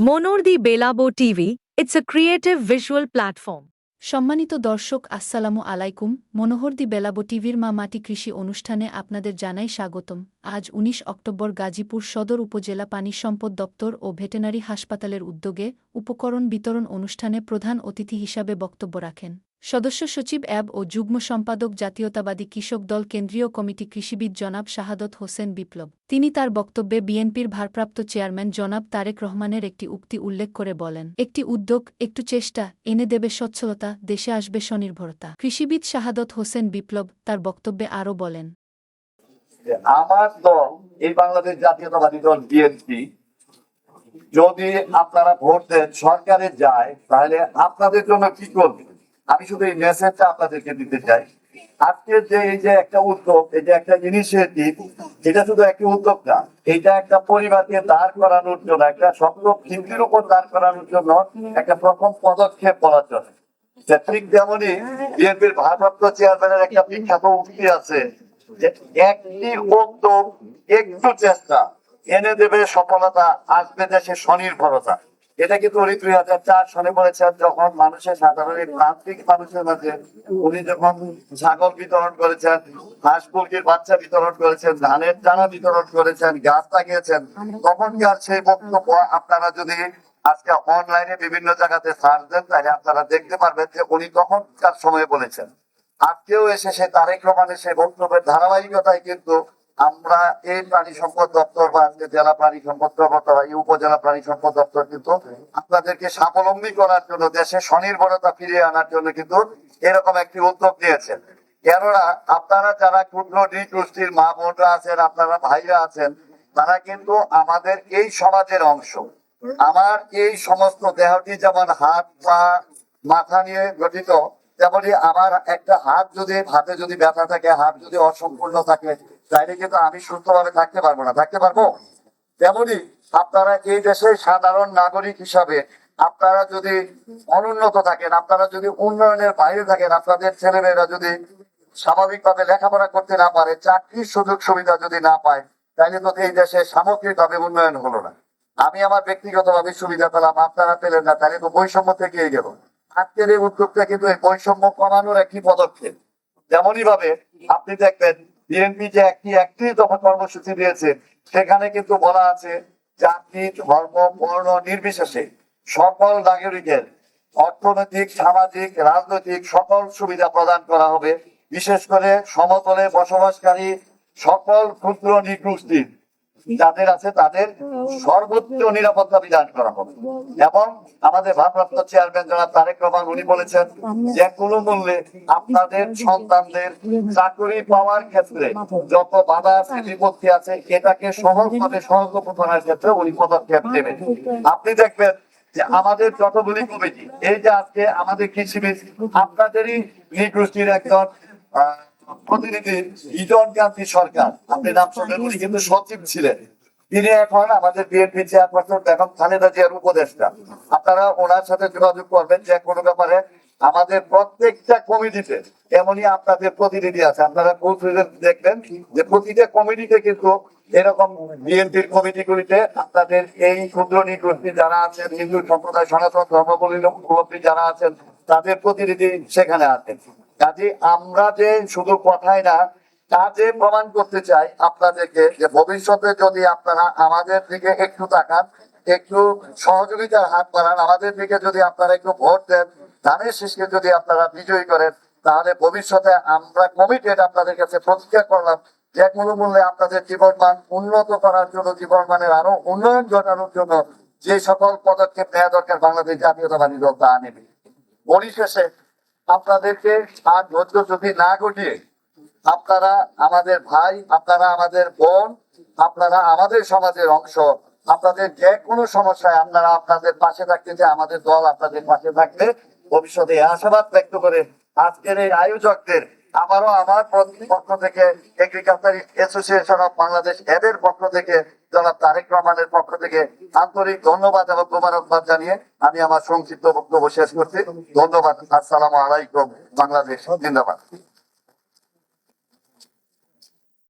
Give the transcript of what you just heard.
Monor Belabo TV it's a creative visual platform সম্মানিত দর্শক, আসসালামু আলাইকুম। মনোহরদি বেলাবো টিভির মা মাটি কৃষি অনুষ্ঠানে আপনাদের জানাই স্বাগতম। আজ ১৯ অক্টোবর গাজীপুর সদর উপজেলা পানি সম্পদ দপ্তর ও ভেটেনারি হাসপাতালের উদ্যোগে উপকরণ বিতরণ অনুষ্ঠানে প্রধান অতিথি হিসাবে বক্তব্য রাখেন। সদস্য সচিব অ্যাব ও যুগ্ম সম্পাদক জাতীয়তাবাদী কৃষক দল কেন্দ্রীয় কমিটি কৃষিবিদ জনাব শাহাদত হোসেন বিপ্লব। তিনি তার বক্তব্যে বিএনপির ভারপ্রাপ্ত চেয়ারম্যান জনাব তারেক রহমানের একটি উক্তি উল্লেখ করে বলেন, একটি উদ্যোগ, একটু চেষ্টা, এনে দেবে সচ্ছলতা, দেশে আসবে স্বনির্ভরতা। কৃষিবিদ শাহাদত হোসেন বিপ্লব তার বক্তব্যে আরও বলেন আমার দল, এই বাংলাদেশ জাতীয়তাবাদী দল, বিএনপি, যদি আপনারা ভোট দেন, সরকারে যায়, তাহলে আপনাদের জন্য কি করবে? আমি শুধু এই মেসেজটা আপনাদেরকে দিতে চাই। আজকে যে এই যে একটা উদ্যোগ যে একটা ইনিশিয়েটিভ এটা শুধু একটা উদ্যোগ না, এটা একটা পরিবারকে দাঁড় করানোর জন্য, একটা শক্ত ভিত্তির উপর দাঁড় করানোর জন্য একটা প্রথম পদক্ষেপ বলা চলে ঠিক তেমনই বিএনপির ভারপ্রাপ্ত চেয়ারম্যানের একটা বিখ্যাত উক্তি আছে একটি উদ্যোগ একটু চেষ্টা, এনে দেবে সফলতা, আসবে দেশে স্বনির্ভরতা। এটা কিন্তু উনি দুই হাজার চার সালে বলেছেন, যখন মানুষের সাধারণ প্রান্তিক মানুষের মাঝে উনি যখন ছাগল বিতরণ করেছেন, হাঁস মুরগির বাচ্চা বিতরণ করেছেন, ধানের চারা বিতরণ করেছেন, গাছ লাগিয়েছেন তখনকার সেই বক্তব্য আপনারা যদি আজকে অনলাইনে বিভিন্ন জায়গাতে সার্চ দেন, তাহলে আপনারা দেখতে পারবেন যে উনি তখনকার সময়ে বলেছেন। আজকেও এসে সে তারেক রহমানের সেই বক্তব্যের ধারাবাহিকতায় কিন্তু আমরা এই প্রাণী সম্পদ দপ্তর বা জেলা প্রাণী সম্পদ দপ্তর বা উপজেলা প্রাণী সম্পদ দপ্তর কিন্তু আপনাদেরকে স্বাবলম্বী করার জন্য, দেশে স্বনির্ভরতা ফিরিয়ে আনার জন্য কিন্তু এরকম একটি উদ্যোগ নিয়েছেন। কেননা আপনারা যারা ক্ষুদ্র, নৃগোষ্ঠীর মা বোনরা আছেন, আপনারা ভাইরা আছেন, তারা কিন্তু আমাদের এই সমাজের অংশ। আমার এই সমস্ত দেহটি যেমন হাত পা, মাথা নিয়ে গঠিত, তেমনি আমার একটা হাত যদি, হাতে যদি ব্যথা থাকে, হাত যদি অসম্পূর্ণ থাকে তাহলে কিন্তু আমি সুস্থভাবে থাকতে পারব না। থাকতে পারব? তেমনি আপনারা এই দেশের সাধারণ নাগরিক হিসাবে আপনারা যদি অনুন্নত থাকেন, আপনারা যদি উন্নয়নের বাইরে থাকেন, আপনাদের ছেলেমেয়েরা যদি স্বাভাবিকভাবে লেখাপড়া করতে না পারে, চাকরির সুযোগ সুবিধা যদি না পায় তাহলে তো এই দেশে সামগ্রিকভাবে উন্নয়ন হলো না। আমি আমার ব্যক্তিগতভাবে সুবিধা পেলাম, আপনারা পেলেন না তাহলে তো বৈষম্য থেকেই গেল। আজকের এই উদ্যোগটা কিন্তু এই বৈষম্য কমানোর একটি পদক্ষেপ। তেমনই ভাবে আপনি দেখবেন বিএনপি যে একটি একটি দফা কর্মসূচি দিয়েছে, সেখানে কিন্তু বলা আছে জাতি ধর্ম, বর্ণ নির্বিশেষে সকল নাগরিকের অর্থনৈতিক, সামাজিক, রাজনৈতিক সকল সুবিধা প্রদান করা হবে। বিশেষ করে সমতলে বসবাসকারী সকল ক্ষুদ্র নিগোষ্ঠীর যাদের আছে তাদের সর্বোচ্চ নিরাপত্তা বিধান করা হবে। এবং আমাদের ভারপ্রাপ্ত চেয়ারম্যান জনাব তারেক রহমান উনি বলেছেন যে কোনো মূল্যে আপনাদের সন্তানদের চাকরি পাওয়ার ক্ষেত্রে যত বাধা আছে বিপত্তি আছে এটাকে সহজভাবে সহজোপনের ক্ষেত্রে উনি পদক্ষেপ নেবেন। আপনি দেখবেন যে আমাদের যতগুলি কমিটি এই যে আজকে আমাদের কৃষিবিদ আপনাদেরই নিগোষ্ঠীর একজন আহ, প্রতিনিধি সরকার। আপনি নাম উনি কিন্তু সচিব ছিলেন। তিনি এখন আমাদের বিএনপি চেয়ারপারসন বেগম খালেদা জিয়ার উপদেষ্টা। আপনারা ওনার সাথে যোগাযোগ করবেন যে কোনো ব্যাপারে আমাদের প্রত্যেকটা কমিটিতে, এমনই আপনাদের প্রতিনিধি আছে। আপনারা দেখবেন যে প্রতিটা কমিটিতে কিন্তু এরকম বিএনপির কমিটিগুলিতে আপনাদের এই ক্ষুদ্র নিগোষ্ঠী যারা আছেন, হিন্দু সম্প্রদায়, সনাতন ধর্মাবলম্বী যারা আছেন, তাদের প্রতিনিধি সেখানে আছেন। কাজে আমরা যে শুধু কথাই না কাজে প্রমাণ করতে চাই আপনাদেরকে যে ভবিষ্যতে যদি আপনারা আমাদের দিকে একটু তাকান, একটু সহযোগিতার হাত বাড়ান, আমাদের দিকে যদি আপনারা একটু ভোট দেন, ধানের শীষকে যদি আপনারা বিজয়ী করেন, তাহলে ভবিষ্যতে আমরা কমিটেড আপনাদের কাছে প্রতিজ্ঞা করলাম যে কোনো মূল্যে আপনাদের জীবনমান উন্নত করার জন্য, জীবনমানের আরও উন্নয়ন ঘটানোর জন্য যে সকল পদক্ষেপ নেওয়া দরকার, বাংলাদেশ জাতীয়তাবাদী দল তা নেবে। পরিশেষে আপনাদেরকে আর ধৈর্য যদি না ঘটিয়ে আপনারা আমাদের ভাই, আপনারা আমাদের বোন, আপনারা আমাদের সমাজের অংশ, আপনাদের যে কোনো সমস্যায় আপনারা আপনাদের পাশে থাকতে যে আমাদের দল আপনাদের পাশে থাকবে। ভবিষ্যতে আশাবাদ ব্যক্ত করে আজকের এই আয়োজকদের, আবারও আমার পক্ষ থেকে এগ্রিকালচার অ্যাসোসিয়েশন অফ বাংলাদেশ এদের পক্ষ থেকে জনাব তারেক রহমানের পক্ষ থেকে আন্তরিক ধন্যবাদ এবং মোবারকবাদ জানিয়ে আমি আমার সংক্ষিপ্ত বক্তব্য শেষ করছি। ধন্যবাদ। আসসালামু আলাইকুম। বাংলাদেশ। জিন্দাবাদ।